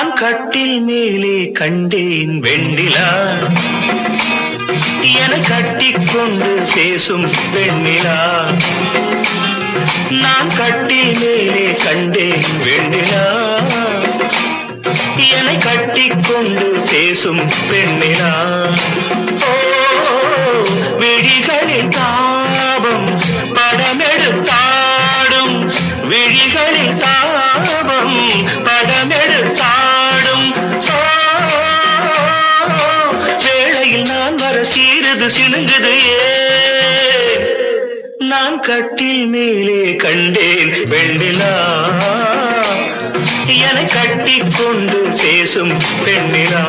நான் கட்டில் மேலே கண்டேன் வெண்ணிலா. என கட்டிக்கொண்டு பேசும் வெண்ணிலா. நான் கட்டில் மேலே கண்டேன் வெண்ணிலா. என்னை கட்டிக்கொண்டு பேசும் பெண்ணிலா ஓ விழிகளில் தாபம் படமெடுத்தாடும் விழிகளில் தாபம் கர சீரது வர நான் கட்டில் மேலே கண்டேன் வெண்ணிலா என கட்டிக்கொண்டு பேசும் பெண்ணிலா.